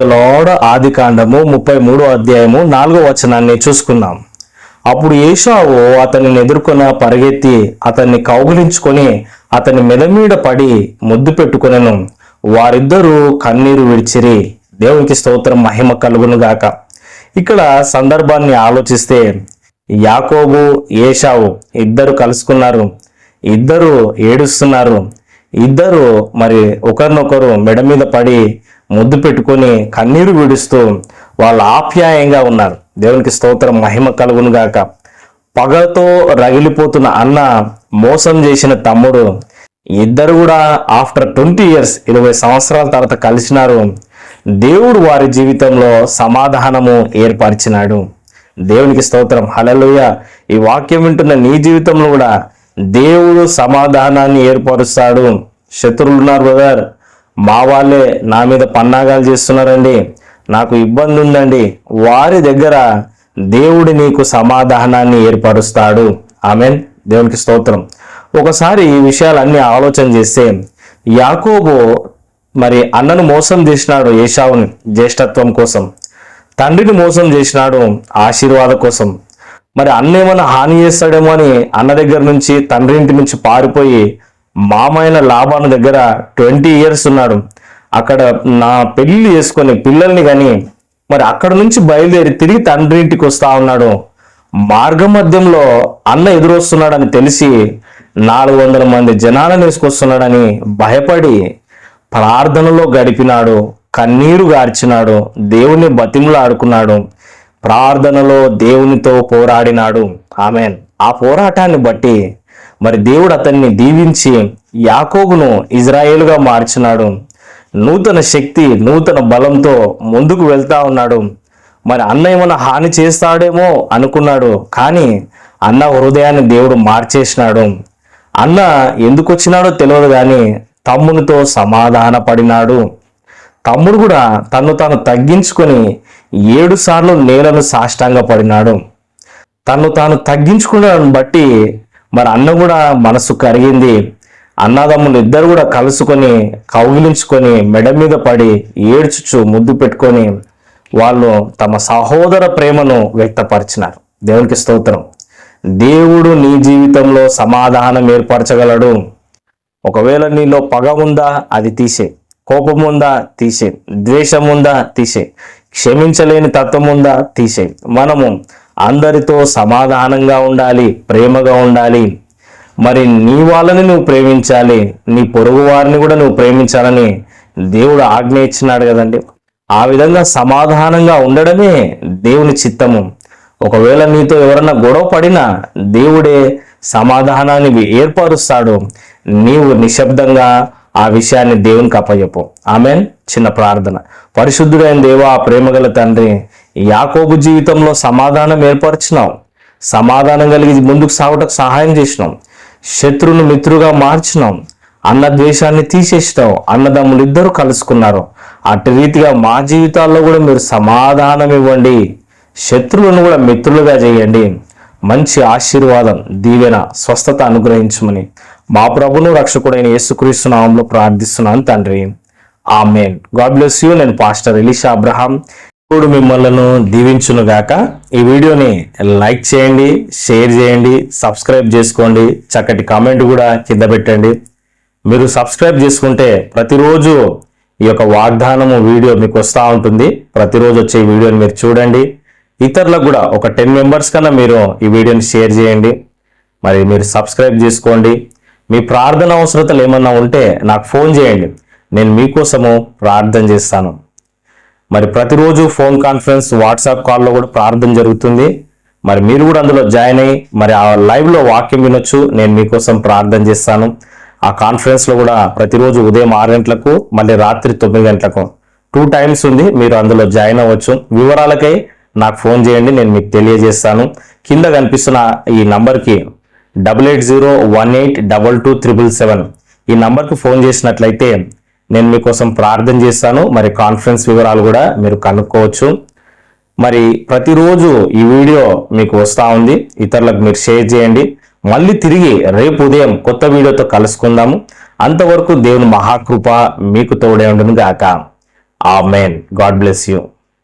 లోడ ఆది కాండము ముప్పై మూడో అధ్యాయము నాలుగో వచనాన్ని చూసుకున్నాం అప్పుడు ఏషావు అతనిని ఎదుర్కొన పరిగెత్తి అతన్ని కౌగిలించుకొని అతని మెదమీడ పడి ముద్దు పెట్టుకునను. వారిద్దరూ కన్నీరు విడిచిరి. దేవునికి స్తోత్రం మహిమ కలుగును గాక. ఇక్కడ సందర్భాన్ని ఆలోచిస్తే యాకోబు ఏషావు ఇద్దరు కలుసుకున్నారు. ఇద్దరు ఏడుస్తున్నారు. ఇద్దరు మరి ఒకరినొకరు మెడ మీద పడి ముద్దు పెట్టుకొని కన్నీరు విడుస్తూ వాళ్ళు ఆప్యాయంగా ఉన్నారు. దేవునికి స్తోత్రం మహిమ కలుగునుగాక పగతో రగిలిపోతున్న అన్న మోసం చేసిన తమ్ముడు ఇద్దరు కూడా ఆఫ్టర్ ట్వంటీ ఇయర్స్ ఇరవై సంవత్సరాల తర్వాత కలిసినారు. దేవుడు వారి జీవితంలో సమాధానము ఏర్పరిచినాడు. దేవునికి స్తోత్రం. హలలుయ ఈ వాక్యం వింటున్న నీ జీవితంలో కూడా దేవుడు సమాధానాన్ని ఏర్పరుస్తాడు. శత్రువులు ఉన్నారు బ్రదర్. మా వాళ్ళే నా మీద పన్నాగాలు చేస్తున్నారండి. నాకు ఇబ్బంది ఉందండి. వారి దగ్గర దేవుడు నీకు సమాధానాన్ని ఏర్పరుస్తాడు. ఆమెన్. దేవునికి స్తోత్రం. ఒకసారి ఈ విషయాలన్నీ ఆలోచన చేస్తే యాకోబు మరి అన్నను మోసం చేసినాడు ఏషావుని జ్యేష్ఠత్వం కోసం. తండ్రిని మోసం చేసినాడు ఆశీర్వాద కోసం. మరి అన్న ఏమైనా హాని చేస్తాడేమో అని అన్న దగ్గర నుంచి తండ్రి ఇంటి నుంచి పారిపోయి మామైన లాభాన దగ్గర ట్వంటీ ఇయర్స్ ఉన్నాడు. అక్కడ నా పెళ్ళి చేసుకొని పిల్లల్ని కానీ మరి అక్కడ నుంచి బయలుదేరి తిరిగి తండ్రి ఇంటికి వస్తా ఉన్నాడు. మార్గ మధ్యంలో అన్న ఎదురొస్తున్నాడని తెలిసి నాలుగు వందల మంది జనాలను వేసుకొస్తున్నాడని భయపడి ప్రార్థనలో గడిపినాడు. కన్నీరు గార్చినాడు. దేవుని బతిములు ఆడుకున్నాడు ప్రార్థనలో దేవునితో పోరాడినాడు. ఆమెన్. ఆ పోరాటాన్ని బట్టి మరి దేవుడు అతన్ని దీవించి యాకోబును ఇజ్రాయేల్గా మార్చినాడు. నూతన శక్తి నూతన బలంతో ముందుకు వెళ్తా ఉన్నాడు. మరి అన్న ఏమైనా హాని చేస్తాడేమో అనుకున్నాడు. కానీ అన్న హృదయాన్ని దేవుడు మార్చేసినాడు. అన్న ఎందుకు వచ్చినాడో తెలియదు కానీ తమ్మునితో సమాధాన పడినాడు తమ్ముడు కూడా తను తాను తగ్గించుకొని ఏడు సార్లు నేలను సాష్టాంగ పడినాడు. తను తాను తగ్గించుకున్నాడని బట్టి మరి అన్న కూడా మనసు కరిగింది. అన్నదమ్ములు ఇద్దరు కూడా కలుసుకొని కౌగిలించుకొని మెడ మీద పడి ఏడ్చుచు ముద్దు పెట్టుకొని వాళ్ళు తమ సహోదర ప్రేమను వ్యక్తపరిచినారు. దేవునికి స్తోత్రం. దేవుడు నీ జీవితంలో సమాధానం ఏర్పరచగలడు. ఒకవేళ నీలో పగ ఉందా అది తీసే. కోపం ఉందా తీసే. ద్వేషం ఉందా తీసే. క్షమించలేని తత్వం ఉందా తీసేయి మనము అందరితో సమాధానంగా ఉండాలి ప్రేమగా ఉండాలి. మరి నీ వాళ్ళని నువ్వు ప్రేమించాలి నీ పొరుగు వారిని కూడా నువ్వు ప్రేమించాలని దేవుడు ఆజ్ఞ ఇచ్చినాడు కదండి. ఆ విధంగా సమాధానంగా ఉండడమే దేవుని చిత్తము. ఒకవేళ నీతో ఎవరన్నా గొడవ పడినా దేవుడే సమాధానాన్ని ఏర్పరుస్తాడు. నీవు నిశ్శబ్దంగా ఆ విషయాన్ని దేవునికి అప్పచెప్పు. ఆమెన్. చిన్న ప్రార్థన. పరిశుద్ధుడైన దేవా ప్రేమగల తండ్రి యాకోబు జీవితంలో సమాధానం ఏర్పరిచినావు. సమాధానం కలిగి ముందుకు సాగటకు సహాయం చేసినాం శత్రువును మిత్రుగా మార్చినాం అన్న ద్వేషాన్ని తీసేసినావు. అన్నదమ్ములు ఇద్దరు కలుసుకున్నారు. అటు రీతిగా మా జీవితాల్లో కూడా మీరు సమాధానం ఇవ్వండి. శత్రువులను కూడా మిత్రులుగా చేయండి. మంచి ఆశీర్వాదం దీవెన స్వస్థత అనుగ్రహించమని మా ప్రభును రక్షకుడైన యేసుక్రీస్తు నామంలో ప్రార్థిస్తున్నాను తండ్రి. ఆమెన్. God bless you. నేను పాస్టర్ ఎలిషా అబ్రహాం. ఇప్పుడు మిమ్మల్ని దీవించునుగాక ఈ వీడియోని లైక్ చేయండి షేర్ చేయండి సబ్స్క్రైబ్ చేసుకోండి. చక్కటి కామెంట్ కూడా కింద పెట్టండి. మీరు సబ్స్క్రైబ్ చేసుకుంటే ప్రతిరోజు ఈ యొక్క వాగ్దానము వీడియో మీకు వస్తూ ఉంటుంది. ప్రతిరోజు వచ్చే వీడియోని మీరు చూడండి. ఇతరులకు కూడా ఒక టెన్ మెంబర్స్ కన్నా మీరు ఈ వీడియోని షేర్ చేయండి. మరి మీరు సబ్స్క్రైబ్ చేసుకోండి. మీ ప్రార్థన అవసరతలు ఏమన్నా ఉంటే నాకు ఫోన్ చేయండి. నేను మీకోసము ప్రార్థన చేస్తాను. మరి ప్రతిరోజు ఫోన్ కాన్ఫరెన్స్ వాట్సాప్ కాల్లో కూడా ప్రార్థన జరుగుతుంది. మరి మీరు కూడా అందులో జాయిన్ అయ్యి మరి ఆ లైవ్లో వాక్యం వినొచ్చు. నేను మీకోసం ప్రార్థన చేస్తాను. ఆ కాన్ఫరెన్స్లో కూడా ప్రతిరోజు ఉదయం ఆరు గంటలకు మళ్ళీ రాత్రి తొమ్మిది గంటలకు టూ టైమ్స్ ఉంది. మీరు అందులో జాయిన్ అవ్వచ్చు. వివరాలకై నాకు ఫోన్ చేయండి. నేను మీకు తెలియజేస్తాను. కింద కనిపిస్తున్న ఈ నంబర్కి double eight zero one eight double two triple seven ఈ నంబర్కి ఫోన్ చేసినట్లయితే నేను మీకోసం ప్రార్థన చేస్తాను. మరి కాన్ఫరెన్స్ వివరాలు కూడా మీరు కనుక్కోవచ్చు. మరి ప్రతిరోజు ఈ వీడియో మీకు వస్తూ ఉంది. ఇతరులకు మీరు షేర్ చేయండి. మళ్ళీ తిరిగి రేపు ఉదయం కొత్త వీడియోతో కలుసుకుందాము. అంతవరకు దేవుని మహాకృప మీకు తోడే ఉండను గాక మెయిన్ గాడ్ బ్లెస్ యూ.